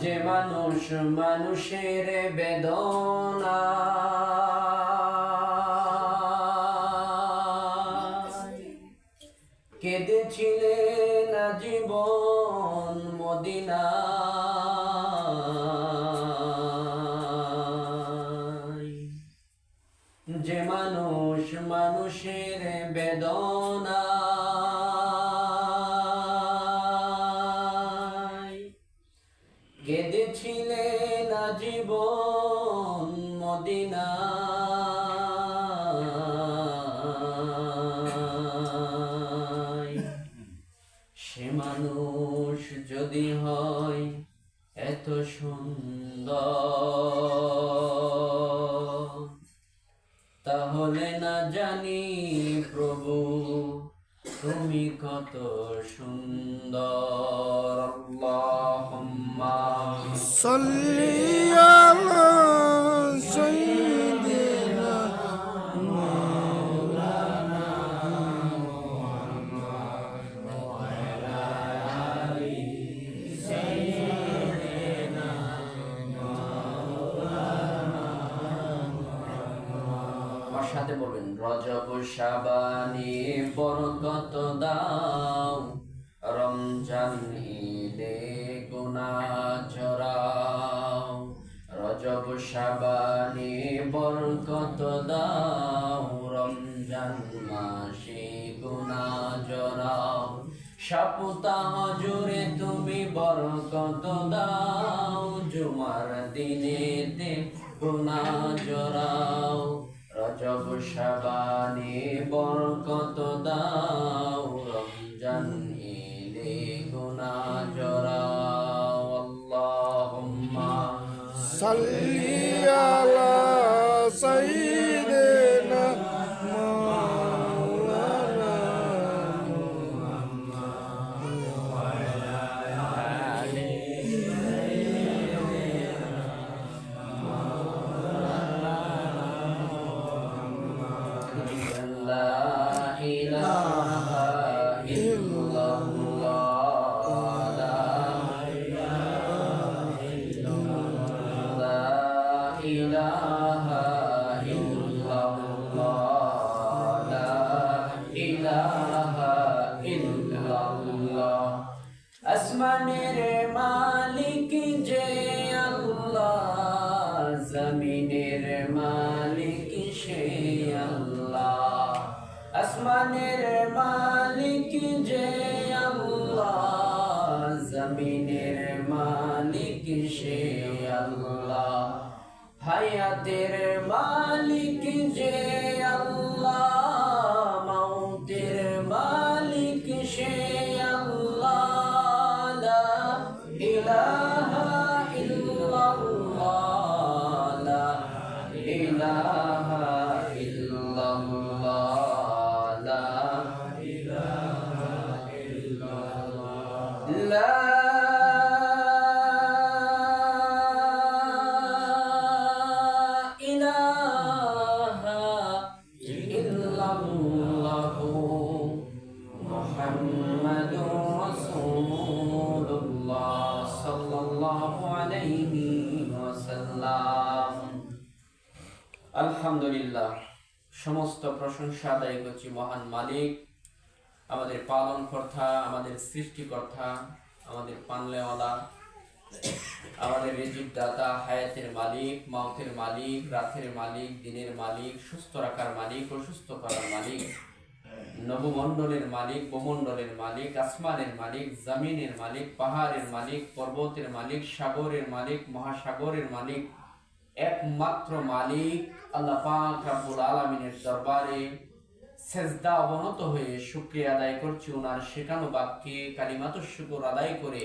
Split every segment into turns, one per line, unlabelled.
যে মানুষ মানুষের বেদনা। কেঁদেছিলেন জীবন মদিনা। মানুষ যদি হয় এত সুন্দর। তাহলে না জানি প্রভু তুমি কত সুন্দর। আল্লাহুম্মা
সাল্লি
আমার সাথে বলবেন, রজব শাবানি বরকত দাও, রমজান ঈদে গুনা জরাও রজব শাবানি বরকত দাও, রমজান মাসে গুনা জরাও সাপুতাহ জুড়ে তুমি বরকত দাও, জুমার দিনে দে জরাও রজব শাবানে বরকত দাও রমজান ইলে গুনা জরাও আল্লাহুম্মা সাল্লি আলা সাইয়্যিদ ilaha illallah আসমানের মালিক যে আল্লাহ জমিনের মালিক সে আল্লাহ আসমানের মালিক যে আল্লাহ জমিনের মালিক সে আল্লাহ হায়াতের মালিক যে সাল্লাল্লাহু আলাইহি ওয়াসাল্লাম। আলহামদুলিল্লাহ, সমস্ত প্রশংসা আদায় করছি মহান মালিক, আমাদের পালন কর্তা আমাদের সৃষ্টিকর্তা, আমাদের পানলেওয়ালা, আমাদের রিজিক দাতা হায়াতের মালিক মাউথের মালিক, রাতের মালিক, দিনের মালিক, সুস্থ রাখার মালিক অসুস্থ করার মালিক। নবমণ্ডলের মালিক, ভূমণ্ডলের মালিক, আসমানের মালিক, জমিনের মালিক, পাহাড়ের মালিক, পর্বতের মালিক, সাগরের মালিক, মহাসাগরের মালিক, একমাত্র মালিক আল্লাহ দরবারে সেজদা অবনত হয়ে শুকরিয়া আদায় করছি। ওনার শেখানো বাক্যে কালিমাত শুকর আদায় করে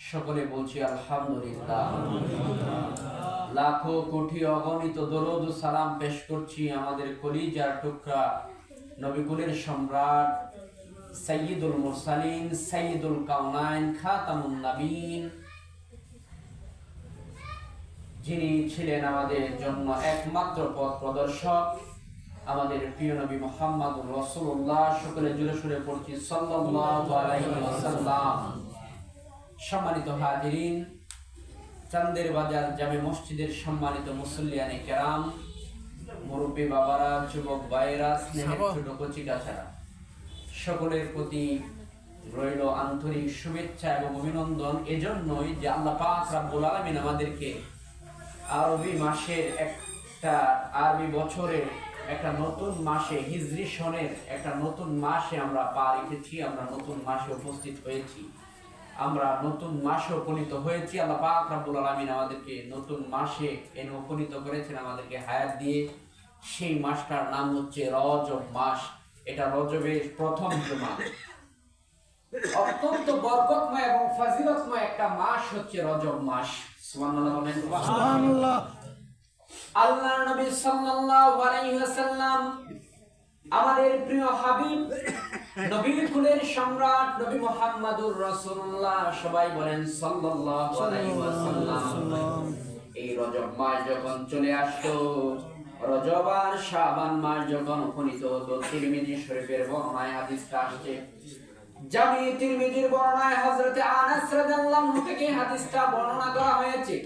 সকলে বলছি, আলহামদুলিল্লাহ। লাখো কোটি অগণিত দরুদ সালাম পেশ করছি। আমাদের কলিজার টুকরা নবিকুলের সম্রাট সৈয়দুল মুরসালিন সৈয়দুল কাউনাইন খাতামুন নবীন। যিনি ছিলেন আমাদের জন্য একমাত্র পথ প্রদর্শক, আমাদের প্রিয় নবী মোহাম্মদ রসুল্লাহ সকলে জুড়ে সুরে পড়ছি ওয়াসাল্লাম। সম্মানিত হাজিরিন, চান্দের বাজার জামে মসজিদের সম্মানিত মুসল্লিয়ানে কেরাম মুরব্বী বাবারা যুবক ভাইয়েরা স্নেহের ছোট কচিকাছারা সকলের প্রতি রইল আন্তরিক শুভেচ্ছা এবং অভিনন্দন। এজন্যই যে আল্লাহ পাক রাব্বুল আলামিন আমাদেরকে আরবি মাসের একটা আরবি বছরের একটা নতুন মাসে হিজরি সনের একটা নতুন মাসে আমরা পা রেখেছি আমরা নতুন মাসে উপস্থিত হয়েছি। আমরা নতুন মাসে উপনীত হয়েছি। আল্লাহ পাক রাব্বুল আলামিন আমাদেরকে নতুন মাসে এনে উপনীত করেছেন আমাদেরকে হায়াত দিয়ে সেই মাসটার নাম হচ্ছে রজব মাস। এটা রজবের প্রথম জুমা। অত্যন্ত বরকতময় এবং ফাজিলতময় একটা মাস হচ্ছে রজব মাস। আল্লাহ নবী সাল্লাল্লাহু আলাইহি ওয়াসাল্লাম আমাদের প্রিয় হাবিব নবীর কুলের সম্রাট নবী মুহাম্মাদুর রাসূলুল্লাহ সবাই বলেন সাল্লাল্লাহু আলাইহি ওয়াসাল্লাম। এই রজব মাস যখন চলে আসতো রজব আর শাবান মাস যখন উপনীত হতো, তিরমিজি শরীফের বর্ণনায় হাদিসটা আসছে। জামি তিরমিজির বর্ণনায় হযরতে আনাস রাদিয়াল্লাহু আনহু থেকে হাদিসটা বর্ণনা করা হয়েছে।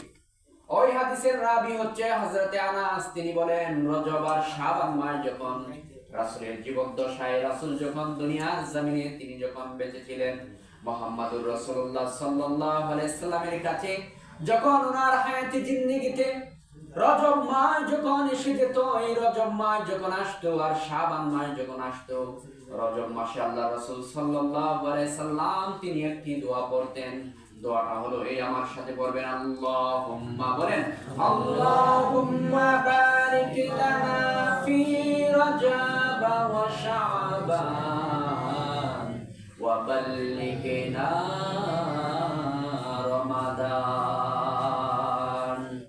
ওই হাদিসের রাবি হচ্ছে হযরতে আনাস। তিনি বলেন, রজব আর শাবান মাস যখন রাসূলের জীবদ্দশায়, রাসূল যখন দুনিয়ার জমিনে তিনি যখন বেঁচে ছিলেন, মুহাম্মাদুর রাসূলুল্লাহ সাল্লাল্লাহু আলাইহি সাল্লামের কাছে, যখন ওনার হায়াতে জিন্দেগিতে রজব মাস যখন এসে যেত, এই রজব মাস যখন আসতো আর শাবান মাস যখন আসতো, রজব মাসে আল্লাহ রাসূল সাল্লাল্লাহু আলাইহি সাল্লাম তিনি একটি দোয়া পড়তেন। দোয়াটা হলো, এই আমার সাথে পড়বেন আল্লাহুম্মা, বলেন, আল্লাহুম্মা বারিক লানা ফি রজব ওয়া শাবান, ওয়া বাল্লিগনা